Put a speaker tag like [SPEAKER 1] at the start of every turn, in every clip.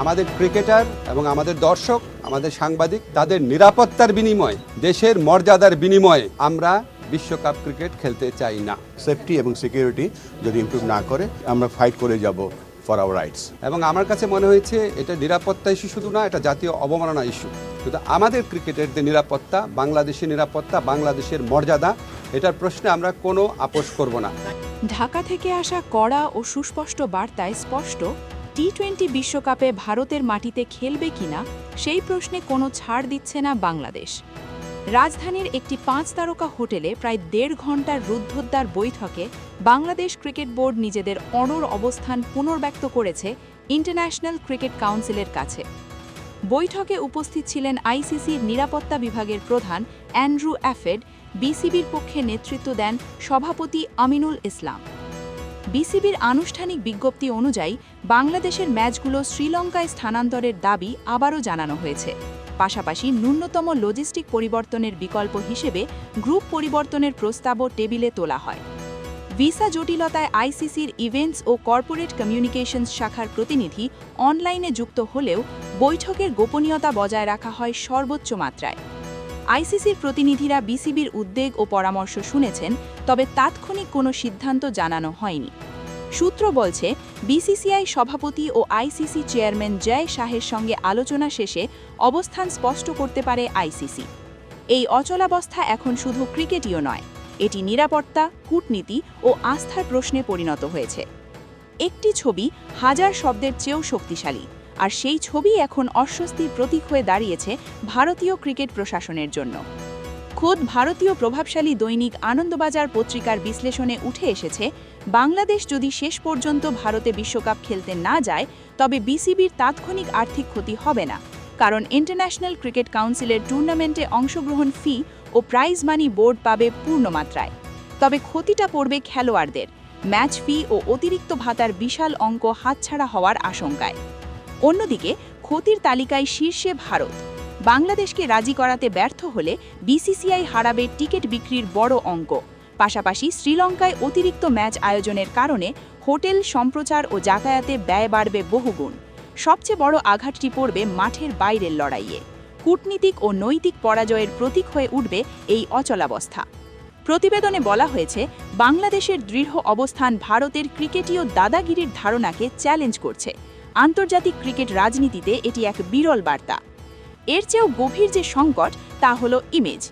[SPEAKER 1] আমাদের ক্রিকেটার এবং আমাদের দর্শক আমাদের সাংবাদিক তাদের নিরাপত্তার বিনিময়ে দেশের মর্যাদার বিনিময়ে আমরা বিশ্বকাপ ক্রিকেট খেলতে চাই না।
[SPEAKER 2] সেফটি এবং সিকিউরিটি যদি ইমপ্রুভ না করে আমরা ফাইট করে যাব ফর আওয়ার রাইটস
[SPEAKER 1] এবং আমার কাছে মনে হয়েছে এটা নিরাপত্তা ইস্যু শুধু না এটা জাতীয় অবমাননা ইস্যু কিন্তু আমাদের ক্রিকেটের যে নিরাপত্তা বাংলাদেশের নিরাপত্তা বাংলাদেশের মর্যাদা এটার প্রশ্নে আমরা কোনো আপোষ করব না।
[SPEAKER 3] ঢাকা থেকে আসা কড়া ও সুস্পষ্ট বার্তায় স্পষ্ট টি টোয়েন্টি বিশ্বকাপে ভারতের মাটিতে খেলবে কিনা, সেই প্রশ্নে কোনো ছাড় দিচ্ছে না বাংলাদেশ। রাজধানীর একটি পাঁচ তারকা হোটেলে প্রায় দেড় ঘণ্টার রুদ্ধদ্বার বৈঠকে বাংলাদেশ ক্রিকেট বোর্ড নিজেদের অনড় অবস্থান পুনর্ব্যক্ত করেছে ইন্টারন্যাশনাল ক্রিকেট কাউন্সিলের কাছে। বৈঠকে উপস্থিত ছিলেন আইসিসির নিরাপত্তা বিভাগের প্রধান অ্যান্ড্রু অ্যাফেড, বিসিবির পক্ষে নেতৃত্ব দেন সভাপতি আমিনুল ইসলাম। বিসিবির আনুষ্ঠানিক বিজ্ঞপ্তি অনুযায়ী বাংলাদেশের ম্যাচগুলো শ্রীলঙ্কায় স্থানান্তরের দাবি আবারও জানানো হয়েছে। পাশাপাশি ন্যূনতম লজিস্টিক পরিবর্তনের বিকল্প হিসেবে গ্রুপ পরিবর্তনের প্রস্তাবও টেবিলে তোলা হয়। ভিসা জটিলতায় আইসিসির ইভেন্টস ও কর্পোরেট কমিউনিকেশনস শাখার প্রতিনিধি অনলাইনে যুক্ত হলেও বৈঠকের গোপনীয়তা বজায় রাখা হয় সর্বোচ্চ মাত্রায়। আইসিসির প্রতিনিধিরা বিসিবির উদ্বেগ ও পরামর্শ শুনেছেন, তবে তাৎক্ষণিক কোনো সিদ্ধান্ত জানানো হয়নি। সূত্র বলছে, বিসিসিআই সভাপতি ও আইসিসি চেয়ারম্যান জয় শাহের সঙ্গে আলোচনা শেষে অবস্থান স্পষ্ট করতে পারে আইসিসি। এই অচলাবস্থা এখন শুধু ক্রিকেটীয় নয়, এটি নিরাপত্তা, কূটনীতি ও আস্থার প্রশ্নে পরিণত হয়েছে। একটি ছবি হাজার শব্দের চেয়েও শক্তিশালী। আর সেই ছবি এখন অস্বস্তির প্রতীক হয়ে দাঁড়িয়েছে ভারতীয় ক্রিকেট প্রশাসনের জন্য। খোদ ভারতীয় প্রভাবশালী দৈনিক আনন্দবাজার পত্রিকার বিশ্লেষণে উঠে এসেছে, বাংলাদেশ যদি শেষ পর্যন্ত ভারতে বিশ্বকাপ খেলতে না যায়, তবে বিসিবির তাৎক্ষণিক আর্থিক ক্ষতি হবে না। কারণ ইন্টারন্যাশনাল ক্রিকেট কাউন্সিলের টুর্নামেন্টে অংশগ্রহণ ফি ও প্রাইজ মানি বোর্ড পাবে পূর্ণমাত্রায়। তবে ক্ষতিটা পড়বে খেলোয়াড়দের, ম্যাচ ফি ও অতিরিক্ত ভাতার বিশাল অঙ্ক হাতছাড়া হওয়ার আশঙ্কায়। অন্যদিকে, ক্ষতির তালিকায় শীর্ষে ভারত। বাংলাদেশকে রাজি করাতে ব্যর্থ হলে বিসিসিআই হারাবে টিকিট বিক্রির বড় অঙ্ক। পাশাপাশি শ্রীলঙ্কায় অতিরিক্ত ম্যাচ আয়োজনের কারণে হোটেল সম্প্রচার ও যাতায়াতে ব্যয় বাড়বে বহুগুণ। সবচেয়ে বড় আঘাতটি পড়বে মাঠের বাইরের লড়াইয়ে। কূটনীতিক ও নৈতিক পরাজয়ের প্রতীক হয়ে উঠবে এই অচলাবস্থা। প্রতিবেদনে বলা হয়েছে, বাংলাদেশের দৃঢ় অবস্থান ভারতের ক্রিকেটীয় দাদাগিরির ধারণাকে চ্যালেঞ্জ করছে। আন্তর্জাতিক ক্রিকেট রাজনীতিতে এটি এক বিরল বার্তা। এর চেয়েও গভীর যে সংকট তা হল ইমেজ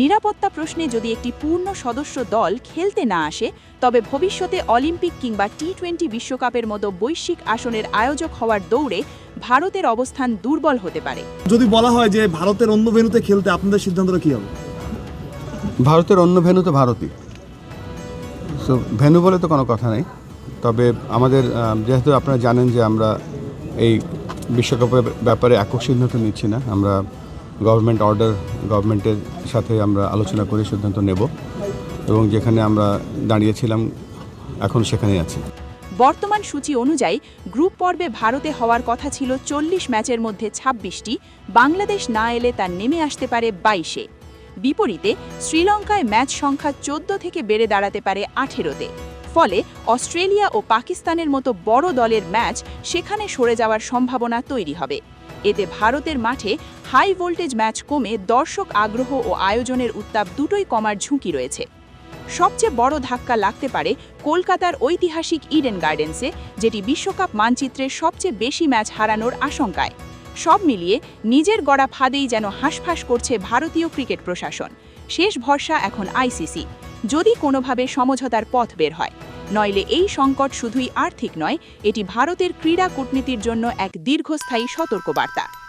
[SPEAKER 3] নিরাপত্তা প্রশ্নে যদি একটি পূর্ণ সদস্য দল খেলতে না আসে তবে ভবিষ্যতে অলিম্পিক কিংবা টি টোয়েন্টি বিশ্বকাপের মতো বৈশ্বিক আসনের আয়োজক হওয়ার দৌড়ে ভারতের অবস্থান দুর্বল হতে পারে।
[SPEAKER 4] যদি বলা হয় যে ভারতের অন্য ভেন্যুতে খেলতে আপনাদের সিদ্ধান্তটা কী হবে?
[SPEAKER 2] ভারতের অন্য ভেন্যু তো ভারতই। সো ভেন্যু বলে তো কোনো কথা নেই। তবে আমাদের যেহেতু আপনারা জানেন যে আমরা এই বিশ্বকাপের ব্যাপারে একক সিদ্ধান্ত নিচ্ছি না, আমরা গভর্নমেন্ট অর্ডার গভর্নমেন্টের সাথে আমরা আলোচনা করে সিদ্ধান্ত নেব এবং যেখানে আমরা দাঁড়িয়েছিলাম, এখন সেখানে আছি।
[SPEAKER 3] বর্তমান সূচি অনুযায়ী গ্রুপ পর্বে ভারতে হওয়ার কথা ছিল চল্লিশ ম্যাচের মধ্যে ছাব্বিশটি, বাংলাদেশ না এলে তা নেমে আসতে পারে বাইশে। বিপরীতে শ্রীলঙ্কায় ম্যাচ সংখ্যা চোদ্দ থেকে বেড়ে দাঁড়াতে পারে আঠেরোতে। ফলে অস্ট্রেলিয়া ও পাকিস্তানের মতো বড় দলের ম্যাচ সেখানে সরে যাওয়ার সম্ভাবনা তৈরি হবে। এতে ভারতের মাঠে হাই ভোল্টেজ ম্যাচ কমে দর্শক আগ্রহ ও আয়োজনের উত্তাপ দুটোই কমার ঝুঁকি রয়েছে। সবচেয়ে বড় ধাক্কা লাগতে পারে কলকাতার ঐতিহাসিক ইডেন গার্ডেন্সে যেটি বিশ্বকাপ মানচিত্রের সবচেয়ে বেশি ম্যাচ হারানোর আশঙ্কায়। সব মিলিয়ে নিজের গড়া ফাঁদেই যেন হাঁসফাঁস করছে ভারতীয় ক্রিকেট প্রশাসন। শেষ ভরসা এখন আইসিসি যদি কোনোভাবে সমঝোতার পথ বের হয়। নইলে এই সংকট শুধুই আর্থিক নয় এটি ভারতের ক্রীড়া কূটনীতির জন্য এক দীর্ঘস্থায়ী সতর্কবার্তা।